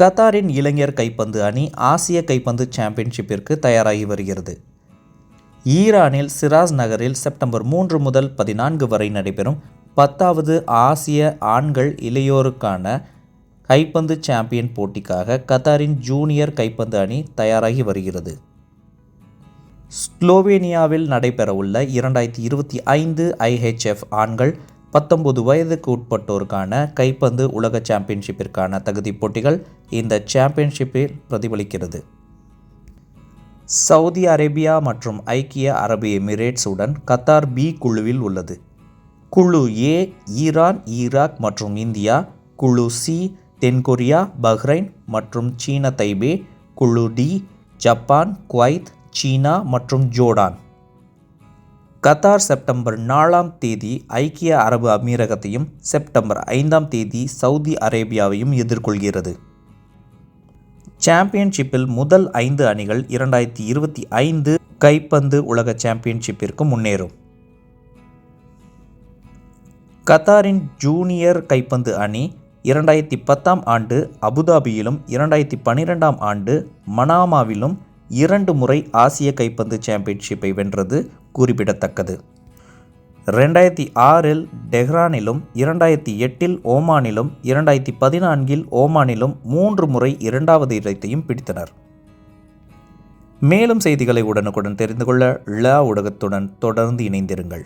கத்தாரின் இளைஞர் கைப்பந்து அணி ஆசிய கைப்பந்து சாம்பியன்ஷிப்பிற்கு தயாராகி வருகிறது. ஈரானில் சிராஸ் நகரில் செப்டம்பர் மூன்று முதல் பதினான்கு வரை நடைபெறும் பத்தாவது ஆசிய ஆண்கள் இளையோருக்கான கைப்பந்து சாம்பியன் போட்டிக்காக கத்தாரின் ஜூனியர் கைப்பந்து அணி தயாராகி வருகிறது. ஸ்லோவேனியாவில் நடைபெறவுள்ள இரண்டாயிரத்தி இருபத்தி ஐந்து ஐஹெச்எஃப் ஆண்கள் பத்தொன்பது வயதுக்கு உட்பட்டோருக்கான கைப்பந்து உலக சாம்பியன்ஷிப்பிற்கான தகுதிப் போட்டிகள் இந்த சாம்பியன்ஷிப்பில் பிரதிபலிக்கிறது. சவுதி அரேபியா மற்றும் ஐக்கிய அரபு எமிரேட்ஸ் உடன் கத்தார் பி குழுவில் உள்ளது. குழு ஏ ஈரான் ஈராக் மற்றும் இந்தியா குழு சி தென்கொரியா பஹ்ரைன் மற்றும் சீன தைபே குழு டி ஜப்பான் குவைத் சீனா மற்றும் ஜோர்டான். கத்தார் செப்டம்பர் நாலாம் தேதி ஐக்கிய அரபு அமீரகத்தையும் செப்டம்பர் ஐந்தாம் தேதி சவுதி அரேபியாவையும் எதிர்கொள்கிறது. சாம்பியன்ஷிப்பில் முதல் ஐந்து அணிகள் இரண்டாயிரத்தி இருபத்தி ஐந்து கைப்பந்து உலக சாம்பியன்ஷிப்பிற்கு முன்னேறும். கத்தாரின் ஜூனியர் கைப்பந்து அணி இரண்டாயிரத்தி பத்தாம் ஆண்டு அபுதாபியிலும் இரண்டாயிரத்தி பன்னிரெண்டாம் ஆண்டு மனாமாவிலும் இரண்டு முறை ஆசிய கைப்பந்து சாம்பியன்ஷிப்பை வென்றது குறிப்பிடத்தக்கது. ரெண்டாயிரத்தி ஆறில் டெஹ்ரானிலும் இரண்டாயிரத்தி எட்டில் ஓமானிலும் இரண்டாயிரத்தி பதினான்கில் ஓமானிலும் மூன்று முறை இரண்டாவது இடத்தையும் பிடித்தனர். மேலும் செய்திகளை உடனுக்குடன் தெரிந்து கொள்ள ழ ஊடகத்துடன் தொடர்ந்து இணைந்திருங்கள்.